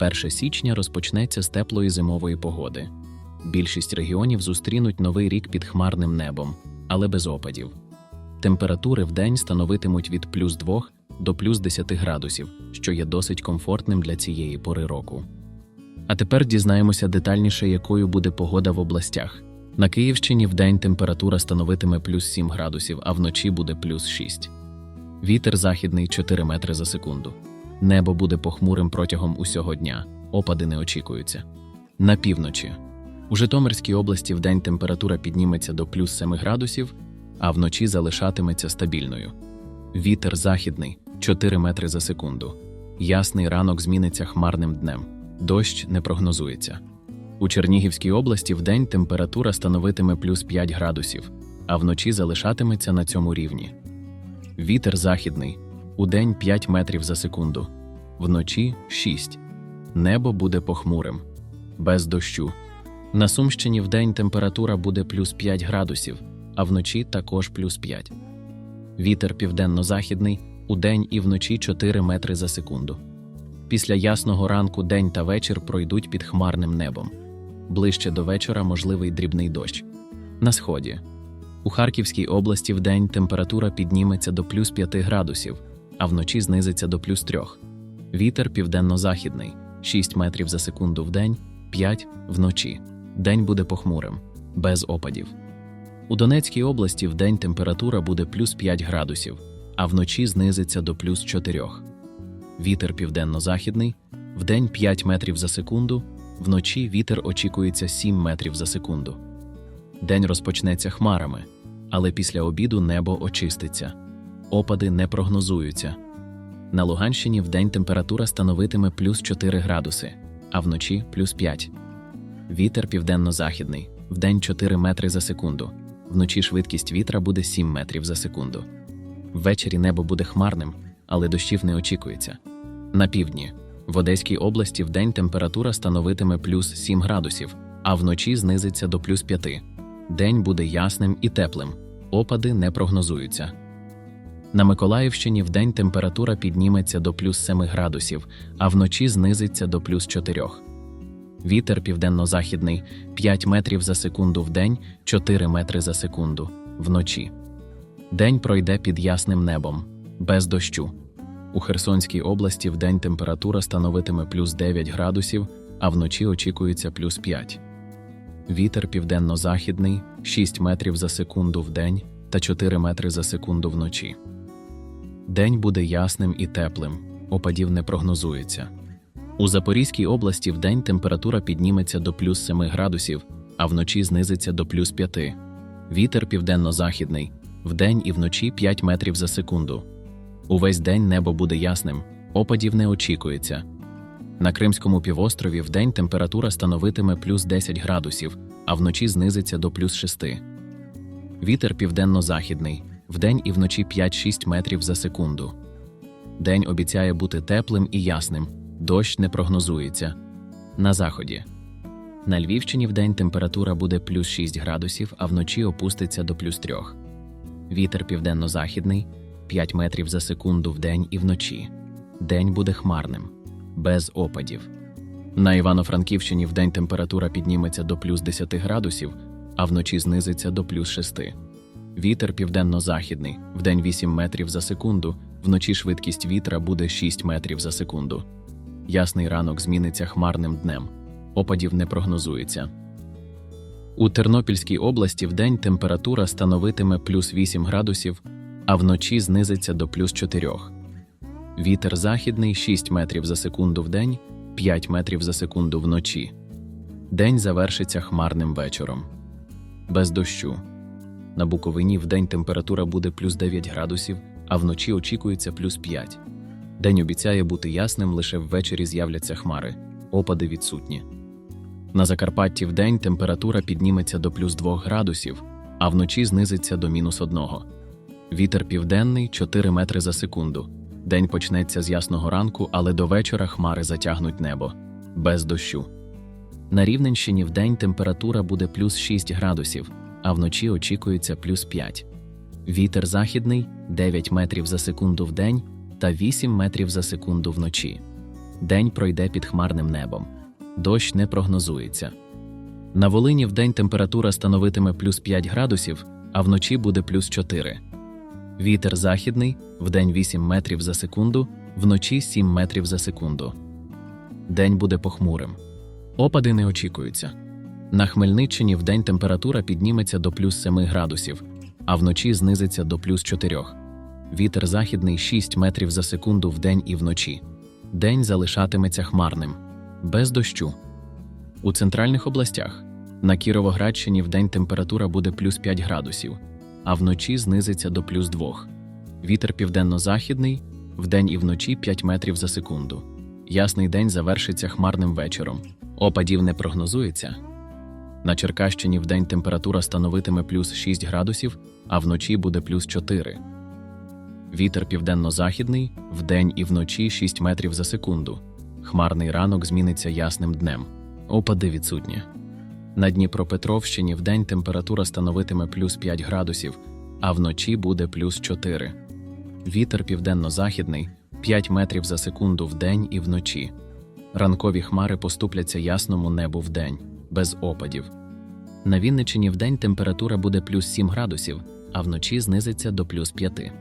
1 січня розпочнеться з теплої зимової погоди. Більшість регіонів зустрінуть новий рік під хмарним небом, але без опадів. Температури в день становитимуть від плюс 2 до плюс 10 градусів, що є досить комфортним для цієї пори року. А тепер дізнаємося детальніше, якою буде погода в областях. На Київщині вдень температура становитиме плюс 7 градусів, а вночі буде плюс 6. Вітер західний 4 метри за секунду. Небо буде похмурим протягом усього дня, опади не очікуються. На півночі. У Житомирській області вдень температура підніметься до плюс 7 градусів, а вночі залишатиметься стабільною. Вітер західний 4 метри за секунду. Ясний ранок зміниться хмарним днем. Дощ не прогнозується. У Чернігівській області вдень температура становитиме плюс 5 градусів, а вночі залишатиметься на цьому рівні. Вітер західний удень 5 метрів за секунду, вночі 6. Небо буде похмурим, без дощу. На Сумщині вдень температура буде плюс 5 градусів, а вночі також плюс 5. Вітер південно-західний удень і вночі 4 метри за секунду. Після ясного ранку день та вечір пройдуть під хмарним небом. Ближче до вечора можливий дрібний дощ. На сході. У Харківській області вдень температура підніметься до плюс 5 градусів, а вночі знизиться до плюс 3. Вітер південно-західний 6 метрів за секунду вдень, 5 вночі. День буде похмурим, без опадів. У Донецькій області вдень температура буде плюс 5 градусів, а вночі знизиться до плюс 4. Вітер південно-західний, вдень 5 метрів за секунду, вночі вітер очікується 7 метрів за секунду. День розпочнеться хмарами, але після обіду небо очиститься. Опади не прогнозуються. На Луганщині вдень температура становитиме плюс 4 градуси, а вночі плюс 5. Вітер південно-західний, вдень 4 метри за секунду, вночі швидкість вітра буде 7 метрів за секунду. Ввечері небо буде хмарним, але дощів не очікується. На півдні в Одеській області вдень температура становитиме плюс 7 градусів, а вночі знизиться до плюс 5. День буде ясним і теплим, опади не прогнозуються. На Миколаївщині вдень температура підніметься до плюс 7 градусів, а вночі знизиться до плюс 4. Вітер південно-західний 5 метрів за секунду в день, 4 метри за секунду вночі. День пройде під ясним небом, без дощу. У Херсонській області вдень температура становитиме плюс 9 градусів, а вночі очікується плюс 5. Вітер південно-західний 6 метрів за секунду в день та 4 метри за секунду вночі. День буде ясним і теплим, опадів не прогнозується. У Запорізькій області вдень температура підніметься до плюс 7 градусів, а вночі знизиться до плюс 5. Вітер південно-західний вдень і вночі 5 метрів за секунду. Увесь день небо буде ясним, опадів не очікується. На Кримському півострові вдень температура становитиме плюс 10 градусів, а вночі знизиться до плюс 6. Вітер південно-західний, вдень і вночі 5-6 метрів за секунду. День обіцяє бути теплим і ясним, дощ не прогнозується. На заході. На Львівщині вдень температура буде плюс 6 градусів, а вночі опуститься до плюс 3. Вітер південно-західний 5 метрів за секунду вдень і вночі. День буде хмарним, без опадів. На Івано-Франківщині вдень температура підніметься до плюс 10 градусів, а вночі знизиться до плюс 6. Вітер південно-західний, вдень 8 метрів за секунду, вночі швидкість вітра буде 6 метрів за секунду. Ясний ранок зміниться хмарним днем. Опадів не прогнозується. У Тернопільській області вдень температура становитиме плюс 8 градусів, а вночі знизиться до плюс 4. Вітер західний 6 метрів за секунду вдень, 5 метрів за секунду вночі. День завершиться хмарним вечором. Без дощу. На Буковині вдень температура буде плюс 9 градусів, а вночі очікується плюс 5. День обіцяє бути ясним, лише ввечері з'являться хмари, опади відсутні. На Закарпатті вдень температура підніметься до плюс 2 градусів, а вночі знизиться до мінус 1. Вітер південний 4 метри за секунду. День почнеться з ясного ранку, але до вечора хмари затягнуть небо без дощу. На Рівненщині вдень температура буде плюс 6 градусів, а вночі очікується плюс 5. Вітер західний 9 метрів за секунду вдень та 8 метрів за секунду вночі. День пройде під хмарним небом. Дощ не прогнозується. На Волині вдень температура становитиме плюс 5 градусів, а вночі буде плюс 4. Вітер західний вдень 8 метрів за секунду, вночі 7 метрів за секунду. День буде похмурим. Опади не очікуються. На Хмельниччині вдень температура підніметься до плюс 7 градусів, а вночі знизиться до плюс 4. Вітер західний 6 метрів за секунду вдень і вночі. День залишатиметься хмарним, без дощу. У центральних областях на Кіровоградщині вдень температура буде плюс 5 градусів, а вночі знизиться до плюс 2. Вітер південно-західний вдень і вночі 5 метрів за секунду. Ясний день завершиться хмарним вечором. Опадів не прогнозується. На Черкащині вдень температура становитиме плюс 6 градусів, а вночі буде плюс 4. Вітер південно-західний вдень і вночі 6 метрів за секунду. Хмарний ранок зміниться ясним днем. Опади відсутні. На Дніпропетровщині вдень температура становитиме плюс 5 градусів, а вночі буде плюс 4. Вітер південно-західний 5 метрів за секунду вдень і вночі. Ранкові хмари поступляться ясному небу вдень, без опадів. На Вінничині вдень температура буде плюс 7 градусів, а вночі знизиться до плюс 5.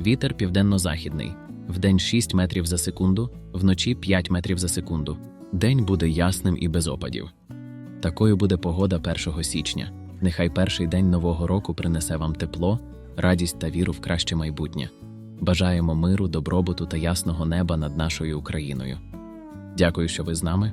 Вітер південно-західний. Вдень 6 метрів за секунду, вночі 5 метрів за секунду. День буде ясним і без опадів. Такою буде погода 1 січня. Нехай перший день нового року принесе вам тепло, радість та віру в краще майбутнє. Бажаємо миру, добробуту та ясного неба над нашою Україною. Дякую, що ви з нами.